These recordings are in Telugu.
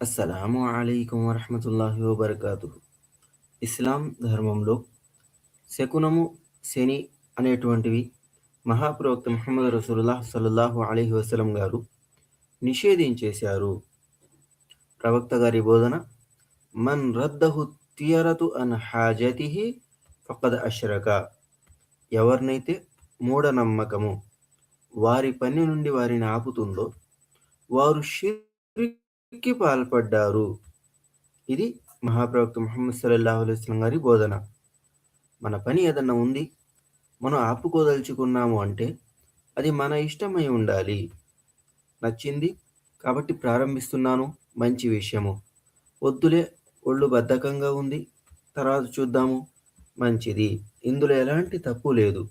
అస్సలాము అలైకుం వరహమతుల్లాహి వబర్కాతు ఇస్లాం ధర్మంలో శకునము శని అనేటువంటివి మహాప్రవక్త ముహమ్మద్ రసూలుల్లాహ్ సల్లల్లాహు అలీహి వసలం గారు నిషేధించేశారు. ప్రవక్త గారి బోధన మన్ రద్దహు తియరతు అన్ హాజతిహి ఫకద్ అష్రక. ఎవరినైతే మూఢనమ్మకము వారి పని నుండి వారిని ఆపుతుందో వారు షిర్కి పాల్పడ్డారు. ఇది మహాప్రవక్త ముహమ్మద్ సల్లల్లాహు అలైస్లం గారి బోధన. మన పని ఏదన్నా ఉంది? మనం ఆపుకోదలుచుకున్నాము అంటే అది మన ఇష్టమై ఉండాలి. నచ్చింది కాబట్టి ప్రారంభిస్తున్నాను. మంచి విషయము. వద్దులే ఒళ్ళు బద్ధకంగా ఉంది. తర్వాత చూద్దాము. మంచిది. ఇందులో ఎలాంటి తప్పు లేదు.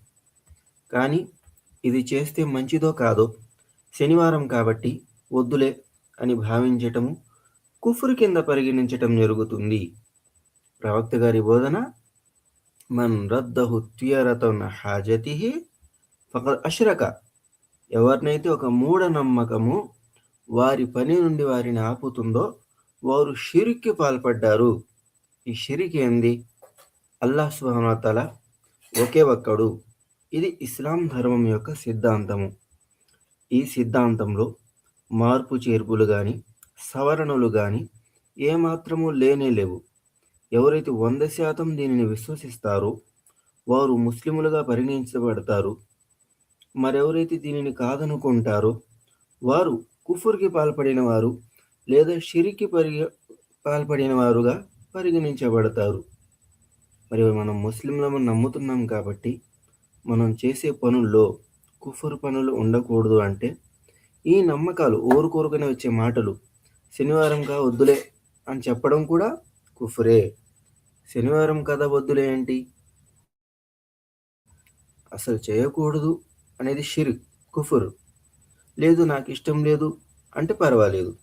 కానీ ఇది చేస్తే మంచిదో కాదో? శనివారం కాబట్టి వద్దులే అని భావించటము కుఫురు కింద పరిగణించటం జరుగుతుంది. ప్రవక్త గారి బోధన మన్ రద్దహు త్యరతన హాజతి ఫకద్ అష్రక. ఎవరినైతే ఒక మూఢనమ్మకము వారి పని నుండి వారిని ఆపుతుందో వారు షిరికి పాల్పడ్డారు. ఈ షిరికి ఏంది? అల్లాహ్ సుహానతల ఒకే ఒక్కడు. ఇది ఇస్లాం ధర్మం యొక్క సిద్ధాంతము. ఈ సిద్ధాంతంలో మార్పు చేర్పులు కానీ సవరణలు కానీ ఏమాత్రము లేనే లేవు. ఎవరైతే వంద శాతం దీనిని విశ్వసిస్తారో వారు ముస్లిములుగా పరిగణించబడతారు. మరెవరైతే దీనిని కాదనుకుంటారో వారు కుఫుర్కి పాల్పడిన వారు లేదా షిరికి పరిగ పాల్పడిన వారుగా పరిగణించబడతారు. మరి మనం ముస్లింలను నమ్ముతున్నాం కాబట్టి మనం చేసే పనుల్లో కుఫుర్ పనులు ఉండకూడదు అంటే ఈ నమ్మకాలు ఓరుకోరుకునే వచ్చే మాటలు శనివారం కా వద్దులే అని చెప్పడం కూడా కుఫురే. శనివారం కదా వద్దులే ఏంటి? అసలు చేయకూడదు అనేది షిర్ కుఫుర్. లేదు నాకు ఇష్టం లేదు అంటే పర్వాలేదు.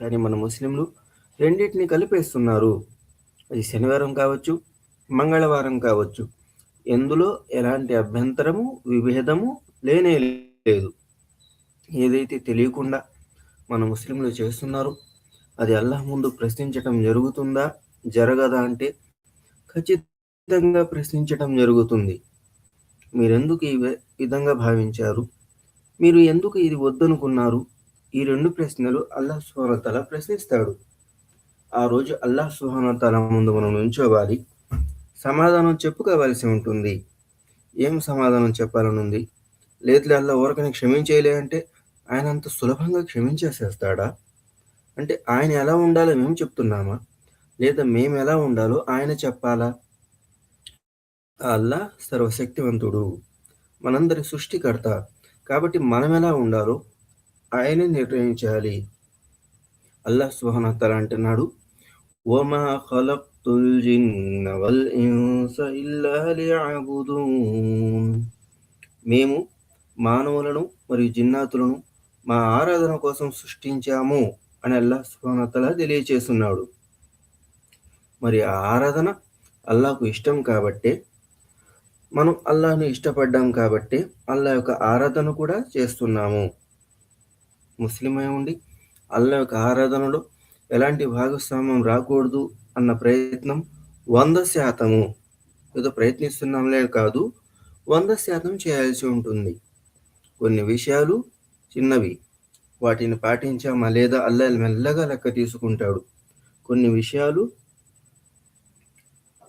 కానీ మన ముస్లింలు రెండింటిని కలిపేస్తున్నారు. అది శనివారం కావచ్చు మంగళవారం కావచ్చు. ఎందులో ఎలాంటి అభ్యంతరము విభేదము లేనే లేదు. ఏదైతే తెలియకుండా మన ముస్లింలు చేస్తున్నారో అది అల్లాహ్ ముందు ప్రశ్నించటం జరుగుతుందా? జరగదా అంటే ఖచ్చితంగా ప్రశ్నించటం జరుగుతుంది. మీరెందుకు ఈ విధంగా భావించారు? మీరు ఎందుకు ఇది వద్దనుకున్నారు? ఈ రెండు ప్రశ్నలు అల్లాహ్ సుహానతల ప్రశ్నిస్తాడు. ఆ రోజు అల్లాహ్ సుహానతల ముందు మనం నుంచోవాలి సమాధానం చెప్పుకోవాల్సి ఉంటుంది. ఏం సమాధానం చెప్పాలనుంది? లేదు అల్లా ఊరకని క్షమించేయలే అంటే ఆయన అంత సులభంగా క్షమించేసేస్తాడా? అంటే ఆయన ఎలా ఉండాలో మేము చెప్తున్నామా? లేదా మేము ఎలా ఉండాలో ఆయన చెప్పాలా? అల్లా సర్వశక్తివంతుడు మనందరి సృష్టికర్త. కాబట్టి మనం ఎలా ఉండాలో ఆయనే నిర్ణయించాలి. అల్లాహ్ సుహనతల అంటున్నాడు ఓమా ఖలక్తుల్ జిన్న వల్ ఇన్స ఇల్లా లియఅబుదూన్ మేము మానవులను మరియు జిన్నాతులను మా ఆరాధన కోసం సృష్టించాము అని అల్లాహ్ సుభానతలా తెలియచేస్తున్నాడు. మరి ఆ ఆరాధన అల్లాహకు ఇష్టం కాబట్టే మనం అల్లాహ్ను ఇష్టపడ్డాం కాబట్టి అల్లా యొక్క ఆరాధన కూడా చేస్తున్నాము. ముస్లిమై ఉండి అల్లా యొక్క ఆరాధనలో ఎలాంటి భాగస్వామ్యం రాకూడదు అన్న ప్రయత్నం వంద శాతము. ఏదో ప్రయత్నిస్తున్నాంలే కాదు వంద శాతం చేయాల్సి ఉంటుంది. కొన్ని విషయాలు చిన్నవి. వాటిని పాటించామా లేదా అల్లా మెల్లగా లెక్క తీసుకుంటాడు. కొన్ని విషయాలు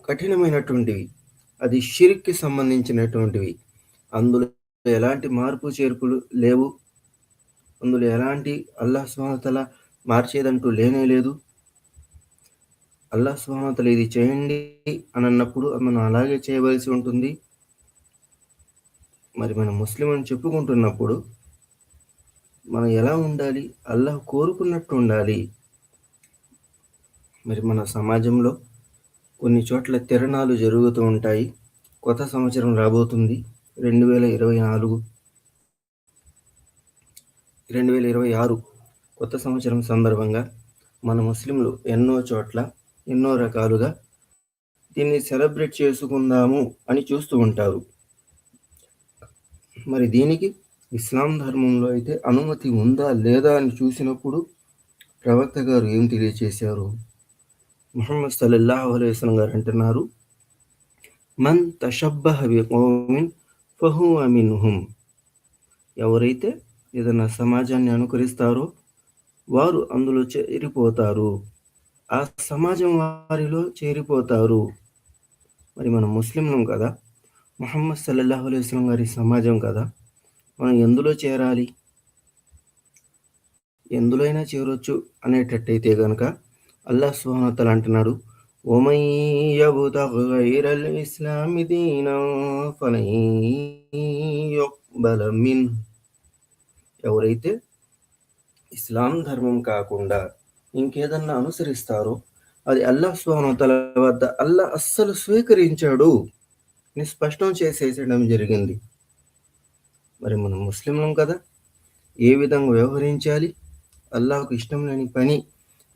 కఠినమైనటువంటివి. అది షిరిక్కి సంబంధించినటువంటివి. అందులో ఎలాంటి మార్పు చేర్పులు లేవు. అందులో ఎలాంటి అల్లాహ్ స్వామతల మార్చేదంటూ లేనే లేదు. అల్లాహ్ స్వామతల ఇది చేయండి అని అన్నప్పుడు మనం అలాగే చేయవలసి ఉంటుంది. మరి మనం ముస్లిం అని చెప్పుకుంటున్నప్పుడు మనం ఎలా ఉండాలి? అల్లాహ్ కోరుకున్నట్టు ఉండాలి. మరి మన సమాజంలో కొన్ని చోట్ల తిరణాలు జరుగుతూ ఉంటాయి. కొత్త సంవత్సరం రాబోతుంది. రెండు వేల ఇరవై నాలుగు రెండు వేల ఇరవై ఆరు కొత్త సంవత్సరం సందర్భంగా మన ముస్లింలు ఎన్నో చోట్ల ఎన్నో రకాలుగా దీన్ని సెలబ్రేట్ చేసుకుందాము అని చూస్తూ ఉంటారు. మరి దీనికి ఇస్లాం ధర్మంలో అయితే అనుమతి ఉందా లేదా అని చూసినప్పుడు ప్రవక్త గారు ఏం తెలియచేశారు? ముహమ్మద్ సల్లల్లాహు అలైహి గారు అంటున్నారు మన్ తషబ్బహ బికౌమిన్ ఫహువ మిన్హుం. ఎవరైతే ఏదైనా సమాజాన్ని అనుకరిస్తారో వారు అందులో చేరిపోతారు. ఆ సమాజం వారిలో చేరిపోతారు. మరి మనం ముస్లింలం కదా? ముహమ్మద్ సల్లల్లాహు అలైస్లం గారి సమాజం కదా? మనం ఎందులో చేరాలి? ఎందులోైనా చేరొచ్చు అనేటట్టయితే గనక అల్లాహ్ సుహానతలు అంటున్నాడు ఇస్లామి ఎవరైతే ఇస్లాం ధర్మం కాకుండా ఇంకేదన్నా అనుసరిస్తారో అది అల్లాహ్ సుహానతల వద్ద అల్లా అస్సలు స్వీకరించాడు అని స్పష్టం చేసేసేయడం జరిగింది. మరి మనం ముస్లింలం కదా? ఏ విధంగా వ్యవహరించాలి? అల్లాహకు ఇష్టం లేని పని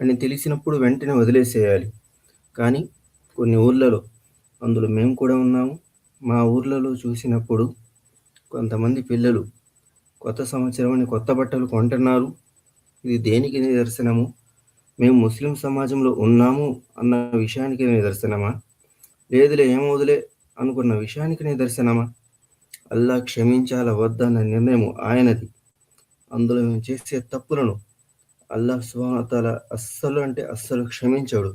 అని తెలిసినప్పుడు వెంటనే వదిలేసేయాలి. కానీ కొన్ని ఊర్లలో అందులో మేము కూడా ఉన్నాము. మా ఊర్లలో చూసినప్పుడు కొంతమంది పిల్లలు కొత్త సంవత్సరం అని కొత్త బట్టలు కొంటున్నారు. ఇది దేనికి నిదర్శనము? మేము ముస్లిం సమాజంలో ఉన్నాము అన్న విషయానికి నిదర్శనమా? లేదులే ఏమవుదులే అనుకున్న విషయానికి నిదర్శనమా? అల్లా క్షమించాల వద్దన్న నిర్ణయం ఆయనది. అందులో మేము చేసే తప్పులను అల్లా సుహానతాల అస్సలు అంటే అస్సలు క్షమించాడు.